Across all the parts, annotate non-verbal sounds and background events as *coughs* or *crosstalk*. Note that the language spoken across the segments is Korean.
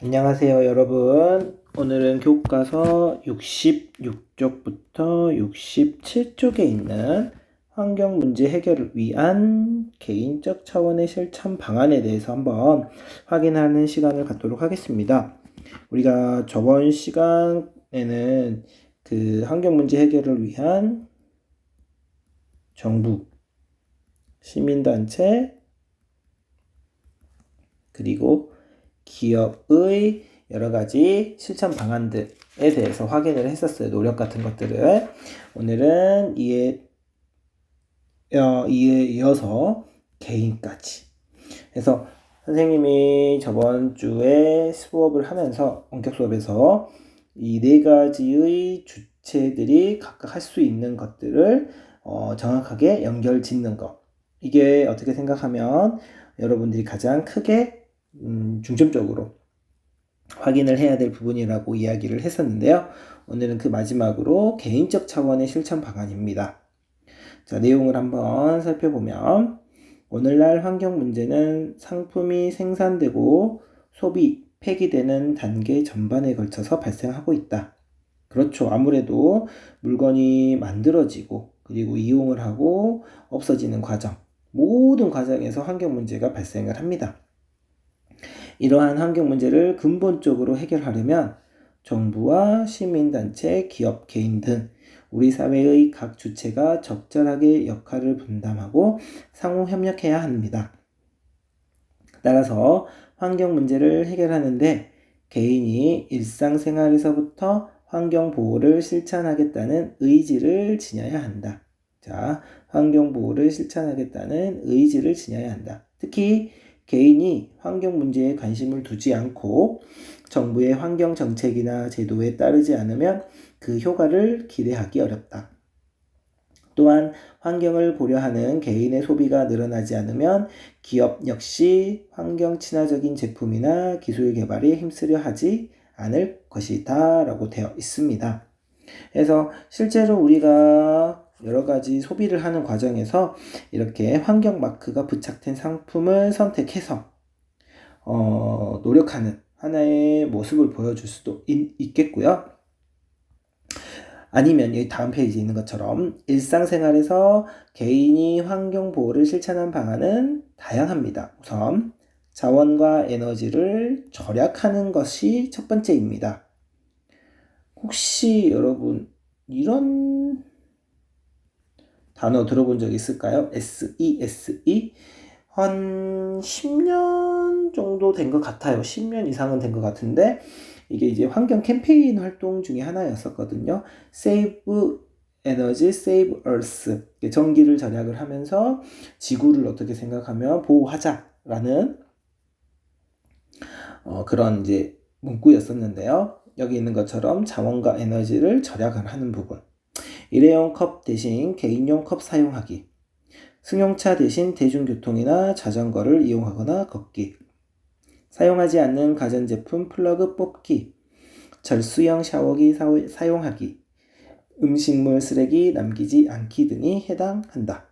안녕하세요, 여러분. 오늘은 교과서 66쪽부터 67쪽에 있는 환경 문제 해결을 위한 개인적 차원의 실천 방안에 대해서 한번 확인하는 시간을 갖도록 하겠습니다. 우리가 저번 시간에는 그 환경 문제 해결을 위한 정부, 시민단체, 그리고 기업의 여러 가지 실천 방안들에 대해서 확인을 했었어요. 노력 같은 것들을. 오늘은 이에, 어, 이에 이어서 개인까지. 그래서 선생님이 저번 주에 수업을 하면서, 원격 수업에서 이 네 가지의 주체들이 각각 할 수 있는 것들을 어, 정확하게 연결 짓는 것. 이게 어떻게 생각하면 여러분들이 가장 크게 음, 중점적으로 확인을 해야 될 부분이라고 이야기를 했었는데요. 오늘은 그 마지막으로 개인적 차원의 실천 방안입니다. 자, 내용을 한번 살펴보면 오늘날 환경 문제는 상품이 생산되고 소비, 폐기되는 단계 전반에 걸쳐서 발생하고 있다. 그렇죠. 아무래도 물건이 만들어지고 그리고 이용을 하고 없어지는 과정, 모든 과정에서 환경 문제가 발생을 합니다. 이러한 환경 문제를 근본적으로 해결하려면 정부와 시민단체, 기업, 개인 등 우리 사회의 각 주체가 적절하게 역할을 분담하고 상호 협력해야 합니다. 따라서 환경 문제를 해결하는데 개인이 일상생활에서부터 환경 보호를 실천하겠다는 의지를 지녀야 한다. 자, 환경 보호를 실천하겠다는 의지를 지녀야 한다. 특히 개인이 환경 문제에 관심을 두지 않고 정부의 환경 정책이나 제도에 따르지 않으면 그 효과를 기대하기 어렵다. 또한 환경을 고려하는 개인의 소비가 늘어나지 않으면 기업 역시 환경 친화적인 제품이나 기술 개발에 힘쓰려 하지 않을 것이다 라고 되어 있습니다. 그래서 실제로 우리가 여러 가지 소비를 하는 과정에서 이렇게 환경 마크가 부착된 상품을 선택해서 어, 노력하는 하나의 모습을 보여줄 수도 있, 겠고요 아니면 여기 다음 페이지에 있는 것처럼 일상생활에서 개인이 환경 보호를 실천한 방안은 다양합니다. 우선 자원과 에너지를 절약하는 것이 첫 번째입니다. 혹시 여러분 이런 단어 들어본 적 있을까요? SESE 한 10년 정도 된 것 같아요. 10년 이상은 된 것 같은데 이게 이제 환경 캠페인 활동 중에 하나였었거든요. Save Energy, Save Earth. 전기를 절약을 하면서 지구를 어떻게 생각하면 보호하자라는 어, 그런 이제 문구였었는데요. 여기 있는 것처럼 자원과 에너지를 절약을 하는 부분. 일회용 컵 대신 개인용 컵 사용하기. 승용차 대신 대중교통이나 자전거를 이용하거나 걷기. 사용하지 않는 가전제품 플러그 뽑기. 절수형 샤워기 사용하기. 음식물 쓰레기 남기지 않기 등이 해당한다.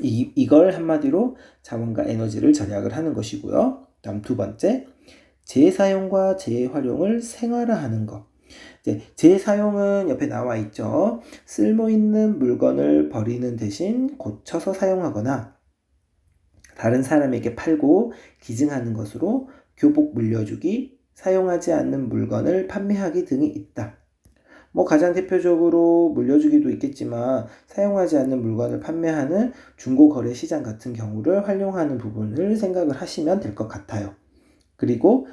이, 이걸 한마디로 자원과 에너지를 절약을 하는 것이고요. 다음 두 번째, 재사용과 재활용을 생활화하는 것. 이제 재사용은 옆에 나와 있죠. 쓸모 있는 물건을 버리는 대신 고쳐서 사용하거나 다른 사람에게 팔고 기증하는 것으로 교복 물려주기, 사용하지 않는 물건을 판매하기 등이 있다. 뭐 가장 대표적으로 물려주기도 있겠지만 사용하지 않는 물건을 판매하는 중고 거래 시장 같은 경우를 활용하는 부분을 생각을 하시면 될 것 같아요. 그리고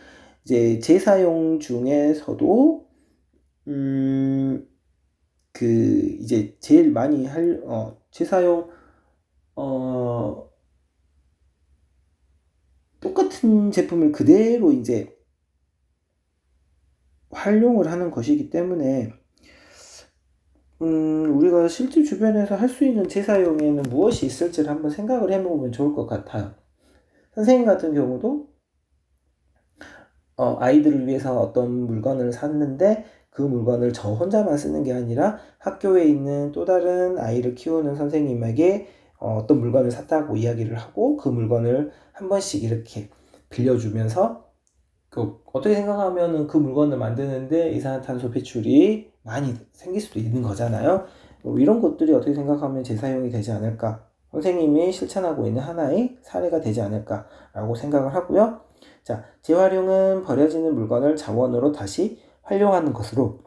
이제 재사용 중에서도 음, 그, 이제 제일 많이 할, 어, 재사용, 어, 똑같은 제품을 그대로 이제 활용을 하는 것이기 때문에, 음, 우리가 실제 주변에서 할 수 있는 재사용에는 무엇이 있을지를 한번 생각을 해보면 좋을 것 같아요. 선생님 같은 경우도, 어, 아이들을 위해서 어떤 물건을 샀는데, 그 물건을 저 혼자만 쓰는 게 아니라 학교에 있는 또 다른 아이를 키우는 선생님에게 어, 어떤 물건을 샀다고 이야기를 하고 그 물건을 한 번씩 이렇게 빌려주면서 그 어떻게 생각하면은 그 물건을 만드는데 이산화탄소 배출이 많이 생길 수도 있는 거잖아요. 뭐 이런 것들이 어떻게 생각하면 재사용이 되지 않을까? 선생님이 실천하고 있는 하나의 사례가 되지 않을까라고 생각을 하고요. 자, 재활용은 버려지는 물건을 자원으로 다시 활용하는 것으로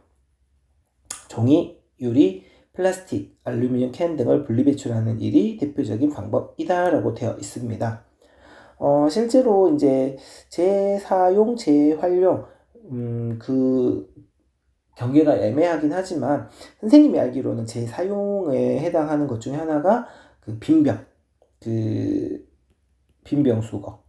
종이, 유리, 플라스틱, 알루미늄 캔 등을 분리배출하는 일이 대표적인 방법이다라고 되어 있습니다. 어, 실제로 이제 재사용, 재활용, 음, 그 경계가 애매하긴 하지만 선생님이 알기로는 재사용에 해당하는 것 중에 하나가 그 빈병, 그 빈병 수거.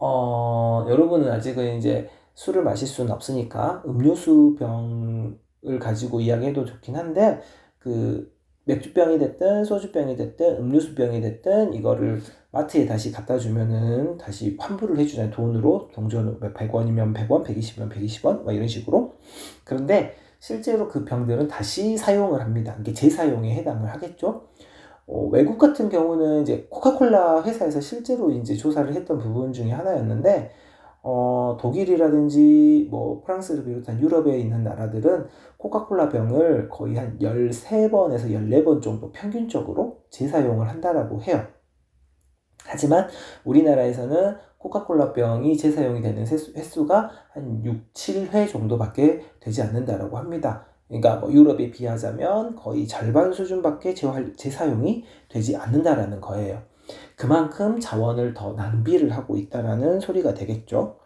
어, 여러분은 아직은 이제 술을 마실 수는 없으니까 음료수 병을 가지고 이야기해도 좋긴 한데 그 맥주병이 됐든 소주병이 됐든 음료수병이 됐든 이거를 마트에 다시 갖다 주면은 다시 환불을 해주잖아요. 돈으로. 동전 100원이면 100원 120원 120원 막 이런 식으로. 그런데 실제로 그 병들은 다시 사용을 합니다. 이게 재사용에 해당을 하겠죠. 어, 외국 같은 경우는 이제 코카콜라 회사에서 실제로 이제 조사를 했던 부분 중에 하나였는데 어, 독일이라든지 뭐 프랑스를 비롯한 유럽에 있는 나라들은 코카콜라 병을 거의 한 13번에서 14번 정도 평균적으로 재사용을 한다라고 해요. 하지만 우리나라에서는 코카콜라 병이 재사용이 되는 횟수 가 한 6, 7회 정도밖에 되지 않는다라고 합니다. 그러니까 뭐 유럽에 비하자면 거의 절반 수준밖에 재활, 재사용이 되지 않는다라는 거예요. 그만큼 자원을 더 낭비를 하고 있다라는 소리가 되겠죠.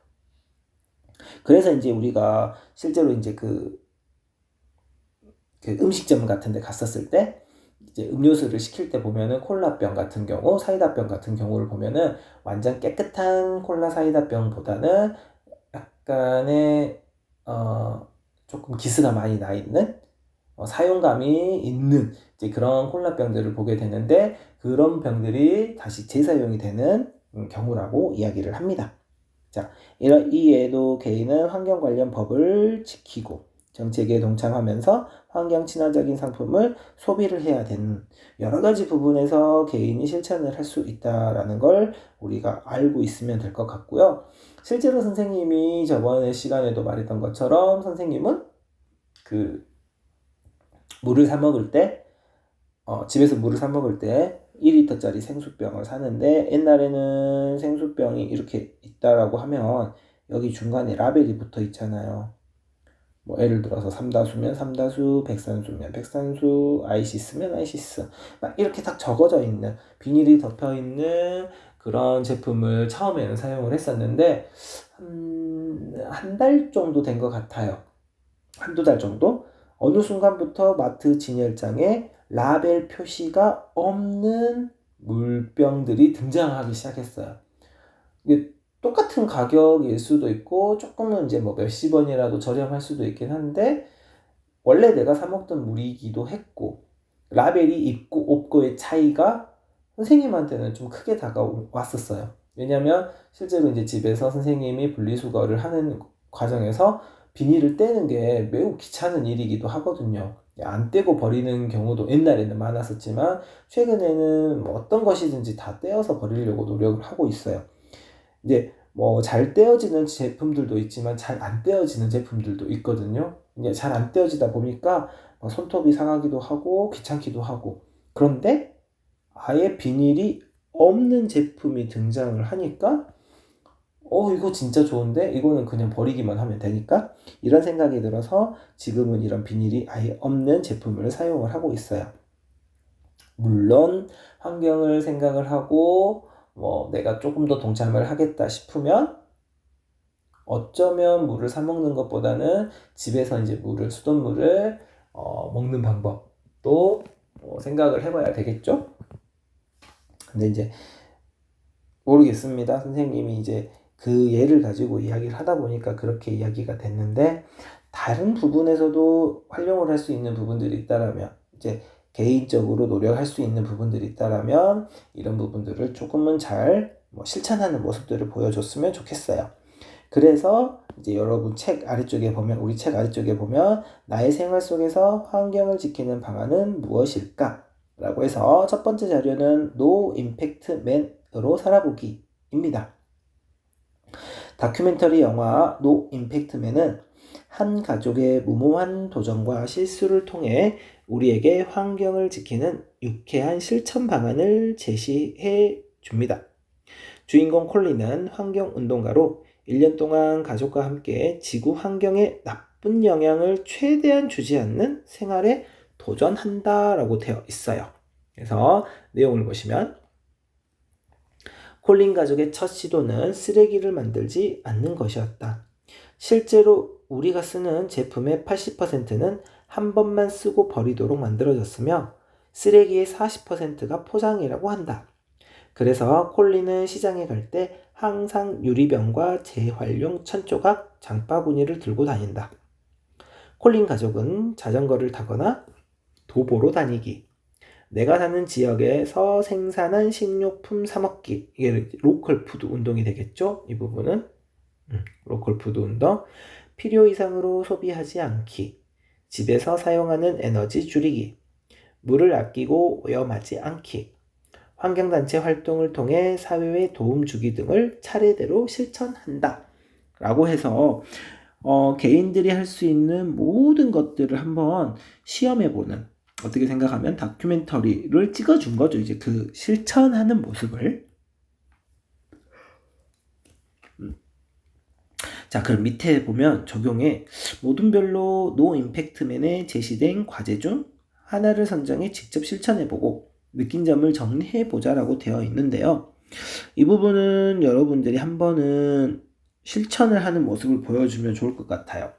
그래서 이제 우리가 실제로 이제 그, 그 음식점 같은 데 갔었을 때 이제 음료수를 시킬 때 보면은 콜라병 같은 경우, 사이다병 같은 경우를 보면은 완전 깨끗한 콜라 사이다병보다는 약간의 어 조금 기스가 많이 나 있는 어, 사용감이 있는 이제 그런 콜라병들을 보게 되는데 그런 병들이 다시 재사용이 되는 음, 경우라고 이야기를 합니다. 자, 이런 이에도 개인은 환경 관련 법을 지키고 정책에 동참하면서 환경 친화적인 상품을 소비를 해야 되는 여러 가지 부분에서 개인이 실천을 할 수 있다라는 걸 우리가 알고 있으면 될 것 같고요. 실제로 선생님이 저번에 시간에도 말했던 것처럼 선생님은 그 물을 사 먹을 때 어, 집에서 물을 사 먹을 때 2리터짜리 생수병을 사는데 옛날에는 생수병이 이렇게 있다라고 하면 여기 중간에 라벨이 붙어 있잖아요. 뭐 예를 들어서 삼다수면 삼다수, 백산수면 백산수, 아이시스면 아이시스 막 이렇게 딱 적어져 있는 비닐이 덮여 있는 그런 제품을 처음에는 사용을 했었는데 한달 정도 된 것 같아요. 한두 달 정도? 어느 순간부터 마트 진열장에 라벨 표시가 없는 물병들이 등장하기 시작했어요. 똑같은 가격일 수도 있고 조금은 이제 뭐 몇십 원이라도 저렴할 수도 있긴 한데 원래 내가 사 먹던 물이기도 했고 라벨이 있고 없고의 차이가 선생님한테는 좀 크게 다가왔었어요. 왜냐면 실제로 이제 집에서 선생님이 분리수거를 하는 과정에서 비닐을 떼는 게 매우 귀찮은 일이기도 하거든요. 안 떼고 버리는 경우도 옛날에는 많았었지만 최근에는 뭐 어떤 것이든지 다 떼어서 버리려고 노력을 하고 있어요. 이제 뭐 잘 떼어지는 제품들도 있지만 잘 안 떼어지는 제품들도 있거든요. 이제 잘 안 떼어지다 보니까 손톱이 상하기도 하고 귀찮기도 하고 그런데 아예 비닐이 없는 제품이 등장을 하니까 어 이거 진짜 좋은데 이거는 그냥 버리기만 하면 되니까 이런 생각이 들어서 지금은 이런 비닐이 아예 없는 제품을 사용을 하고 있어요. 물론 환경을 생각을 하고 뭐 내가 조금 더 동참을 하겠다 싶으면 어쩌면 물을 사 먹는 것보다는 집에서 이제 물을 수돗물을 어, 먹는 방법도 어, 생각을 해봐야 되겠죠. 근데 이제 모르겠습니다. 선생님이 이제 그 예를 가지고 이야기를 하다 보니까 그렇게 이야기가 됐는데 다른 부분에서도 활용을 할 수 있는 부분들이 있다라면 이제 개인적으로 노력할 수 있는 부분들이 있다라면 이런 부분들을 조금은 잘뭐 실천하는 모습들을 보여줬으면 좋겠어요. 그래서 이제 여러분 책 아래쪽에 보면 우리 책 아래쪽에 보면 나의 생활 속에서 환경을 지키는 방안은 무엇일까? 라고 해서 첫 번째 자료는 No Impact Man으로 살아보기입니다. 다큐멘터리 영화 노 임팩트맨은 한 가족의 무모한 도전과 실수를 통해 우리에게 환경을 지키는 유쾌한 실천 방안을 제시해 줍니다. 주인공 콜린은 환경 운동가로 1년 동안 가족과 함께 지구 환경에 나쁜 영향을 최대한 주지 않는 생활에 도전한다라고 되어 있어요. 그래서 내용을 보시면 콜린 가족의 첫 시도는 쓰레기를 만들지 않는 것이었다. 실제로 우리가 쓰는 제품의 80%는 한 번만 쓰고 버리도록 만들어졌으며 쓰레기의 40%가 포장이라고 한다. 그래서 콜린은 시장에 갈 때 항상 유리병과 재활용 천조각, 장바구니를 들고 다닌다. 콜린 가족은 자전거를 타거나 도보로 다니기, 내가 사는 지역에서 생산한 식료품 사먹기, 이게 로컬 푸드 운동이 되겠죠? 이 부분은. 음, 로컬 푸드 운동. 필요 이상으로 소비하지 않기, 집에서 사용하는 에너지 줄이기, 물을 아끼고 오염하지 않기, 환경단체 활동을 통해 사회에 도움 주기 등을 차례대로 실천한다. 라고 해서, 어, 개인들이 할 수 있는 모든 것들을 한번 시험해 보는, 어떻게 생각하면 다큐멘터리를 찍어준 거죠. 이제 그 실천하는 모습을. 음. 자, 그럼 밑에 보면 적용에 모든 별로 노 임팩트맨에 제시된 과제 중 하나를 선정해 직접 실천해보고 느낀 점을 정리해보자라고 되어 있는데요. 이 부분은 여러분들이 한 번은 실천을 하는 모습을 보여주면 좋을 것 같아요.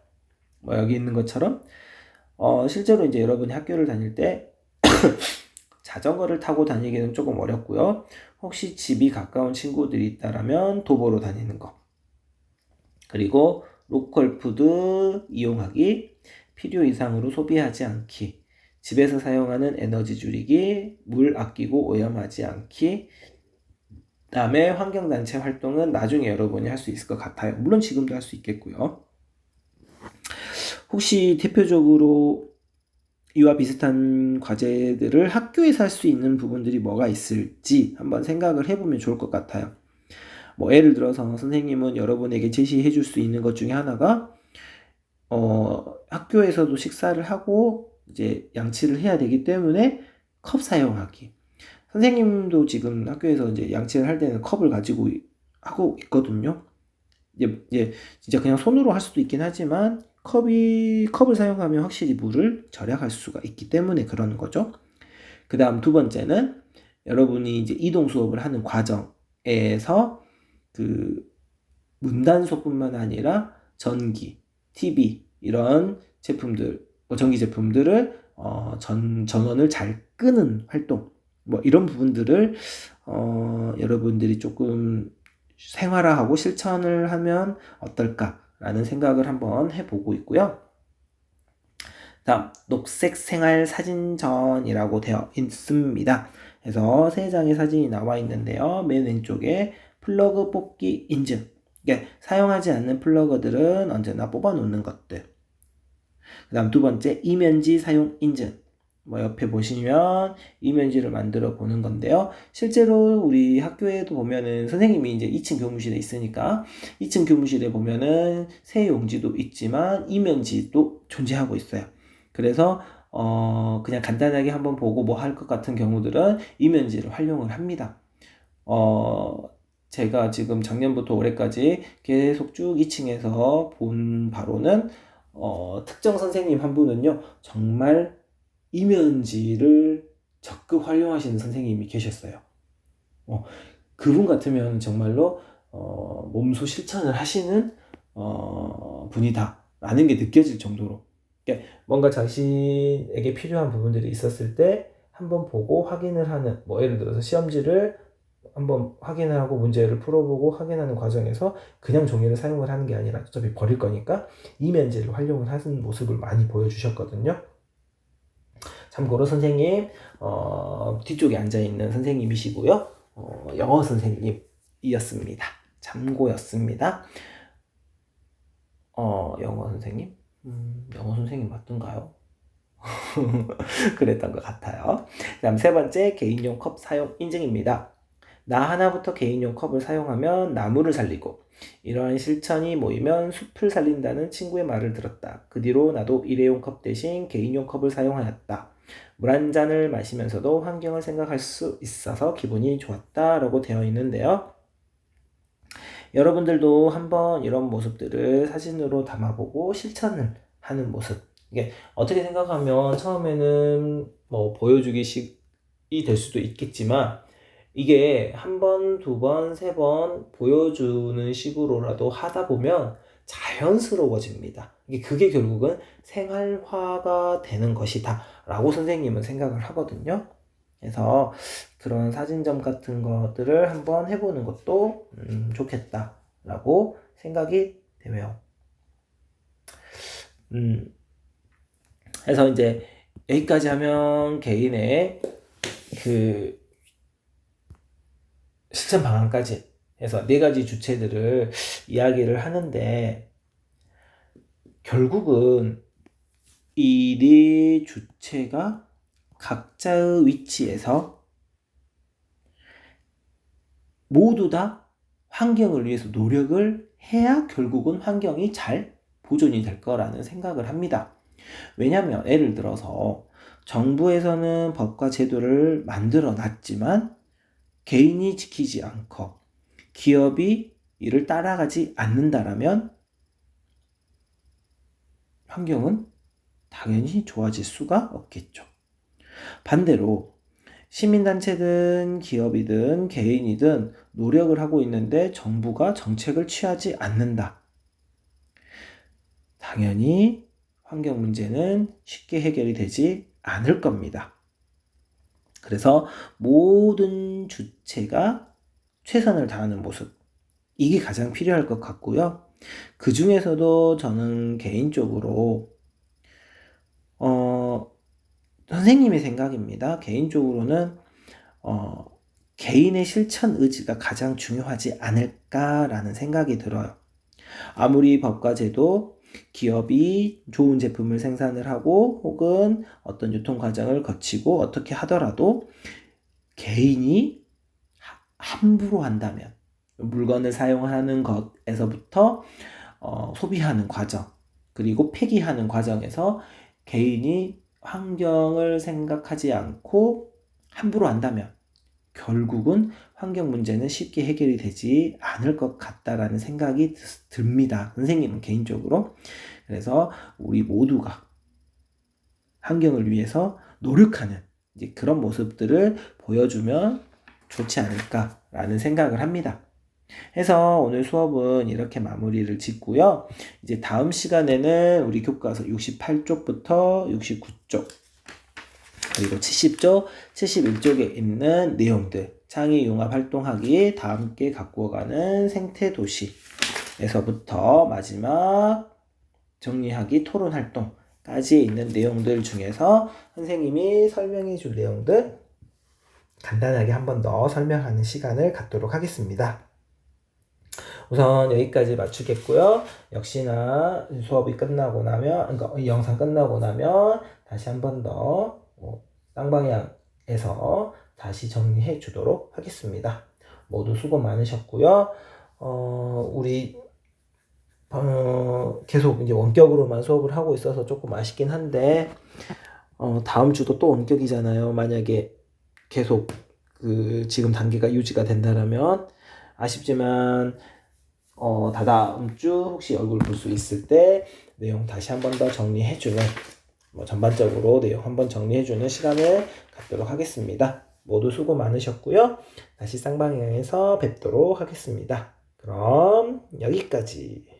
뭐 여기 있는 것처럼 어, 실제로 이제 여러분이 학교를 다닐 때 *coughs* 자전거를 타고 다니기는 조금 어렵고요. 혹시 집이 가까운 친구들이 있다라면 도보로 다니는 거. 그리고 로컬 푸드 이용하기, 필요 이상으로 소비하지 않기, 집에서 사용하는 에너지 줄이기, 물 아끼고 오염하지 않기, 다음에 환경단체 활동은 나중에 여러분이 할 수 있을 것 같아요. 물론 지금도 할 수 있겠고요. 혹시 대표적으로 이와 비슷한 과제들을 학교에서 할 수 있는 부분들이 뭐가 있을지 한번 생각을 해보면 좋을 것 같아요. 뭐 예를 들어서 선생님은 여러분에게 제시해 줄 수 있는 것 중에 하나가 어, 학교에서도 식사를 하고 이제 양치를 해야 되기 때문에 컵 사용하기. 선생님도 지금 학교에서 이제 양치를 할 때는 컵을 가지고 하고 있거든요. 이제, 이제 진짜 그냥 손으로 할 수도 있긴 하지만 컵이 컵을 사용하면 확실히 물을 절약할 수가 있기 때문에 그러는 거죠. 그 다음 두 번째는 여러분이 이제 이동 수업을 하는 과정에서 그 문단소뿐만 아니라 전기, TV 이런 제품들, 뭐 전기 제품들을 어, 전 전원을 잘 끄는 활동, 뭐 이런 부분들을 어, 여러분들이 조금 생활화하고 실천을 하면 어떨까? 라는 생각을 한번 해보고 있고요. 다음, 녹색 생활 사진전이라고 되어 있습니다. 그래서 세 장의 사진이 나와 있는데요. 맨 왼쪽에 플러그 뽑기 인증. 그러니까 사용하지 않는 플러그들은 언제나 뽑아 놓는 것들. 그 다음 두 번째, 이면지 사용 인증. 뭐 옆에 보시면 이면지를 만들어 보는 건데요. 실제로 우리 학교에도 보면은 선생님이 이제 2층 교무실에 있으니까 2층 교무실에 보면은 새 용지도 있지만 이면지도 존재하고 있어요. 그래서 어 그냥 간단하게 한번 보고 뭐 할 것 같은 경우들은 이면지를 활용을 합니다. 어 제가 지금 작년부터 올해까지 계속 쭉 2층에서 본 바로는 어 특정 선생님 한 분은요 정말 이면지를 적극 활용하시는 선생님이 계셨어요. 어, 그분 같으면 정말로 어, 몸소 실천을 하시는 어, 분이다라는 게 느껴질 정도로 그러니까 뭔가 자신에게 필요한 부분들이 있었을 때 한번 보고 확인을 하는 뭐 예를 들어서 시험지를 한번 확인을 하고 문제를 풀어보고 확인하는 과정에서 그냥 종이를 사용을 하는 게 아니라 어차피 버릴 거니까 이면지를 활용을 하는 모습을 많이 보여주셨거든요. 참고로 선생님 어, 뒤쪽에 앉아 있는 선생님이시고요. 어, 영어 선생님이었습니다. 참고였습니다. 어, 영어 선생님? 음, 영어 선생님 맞던가요? *laughs* 그랬던 것 같아요. 다음 세 번째 개인용 컵 사용 인증입니다. 나 하나부터 개인용 컵을 사용하면 나무를 살리고 이러한 실천이 모이면 숲을 살린다는 친구의 말을 들었다. 그 뒤로 나도 일회용 컵 대신 개인용 컵을 사용하였다. 물 한 잔을 마시면서도 환경을 생각할 수 있어서 기분이 좋았다. 라고 되어 있는데요. 여러분들도 한번 이런 모습들을 사진으로 담아보고 실천을 하는 모습. 이게 어떻게 생각하면 처음에는 뭐 보여주기식이 될 수도 있겠지만 이게 한 번, 두 번, 세 번 보여주는 식으로라도 하다 보면 자연스러워집니다. 그게 결국은 생활화가 되는 것이다. 라고 선생님은 생각을 하거든요. 그래서 그런 사진점 같은 것들을 한번 해보는 것도 음, 좋겠다. 라고 생각이 되네요. 음, 그래서 이제 여기까지 하면 개인의 그 실천 방안까지 해서 네 가지 주체들을 이야기를 하는데 결국은 이 네 주체가 각자의 위치에서 모두 다 환경을 위해서 노력을 해야 결국은 환경이 잘 보존이 될 거라는 생각을 합니다. 왜냐하면 예를 들어서 정부에서는 법과 제도를 만들어 놨지만 개인이 지키지 않고 기업이 이를 따라가지 않는다라면 환경은 당연히 좋아질 수가 없겠죠. 반대로 시민단체든 기업이든 개인이든 노력을 하고 있는데 정부가 정책을 취하지 않는다. 당연히 환경 문제는 쉽게 해결이 되지 않을 겁니다. 그래서 모든 주체가 최선을 다하는 모습. 이게 가장 필요할 것 같고요. 그 중에서도 저는 개인적으로, 어, 선생님의 생각입니다. 개인적으로는, 어, 개인의 실천 의지가 가장 중요하지 않을까라는 생각이 들어요. 아무리 법과 제도, 기업이 좋은 제품을 생산을 하고 혹은 어떤 유통 과정을 거치고 어떻게 하더라도 개인이 함부로 한다면 물건을 사용하는 것에서부터 어, 소비하는 과정 그리고 폐기하는 과정에서 개인이 환경을 생각하지 않고 함부로 한다면 결국은 환경 문제는 쉽게 해결이 되지 않을 것 같다라는 생각이 듭니다. 선생님은 개인적으로. 그래서 우리 모두가 환경을 위해서 노력하는 이제 그런 모습들을 보여주면 좋지 않을까라는 생각을 합니다. 해서 오늘 수업은 이렇게 마무리를 짓고요. 이제 다음 시간에는 우리 교과서 68쪽부터 69쪽 그리고 70쪽, 71쪽에 있는 내용들 창의 융합 활동하기 다 함께 갖고 가는 생태 도시에서부터 마지막 정리하기 토론 활동까지 있는 내용들 중에서 선생님이 설명해 줄 내용들 간단하게 한 번 더 설명하는 시간을 갖도록 하겠습니다. 우선 여기까지 맞추겠고요. 역시나 수업이 끝나고 나면, 그러니까 이 영상 끝나고 나면 다시 한 번더 어, 쌍방향에서 다시 정리해 주도록 하겠습니다. 모두 수고 많으셨고요. 어, 우리 어, 계속 이제 원격으로만 수업을 하고 있어서 조금 아쉽긴 한데 어, 다음 주도 또 원격이잖아요. 만약에 계속 그 지금 단계가 유지가 된다라면 아쉽지만 어, 다다음 주 혹시 얼굴 볼 수 있을 때 내용 다시 한 번 더 정리해 주는 뭐 전반적으로 내용 한번 정리해주는 시간을 갖도록 하겠습니다. 모두 수고 많으셨고요. 다시 쌍방향에서 뵙도록 하겠습니다. 그럼 여기까지.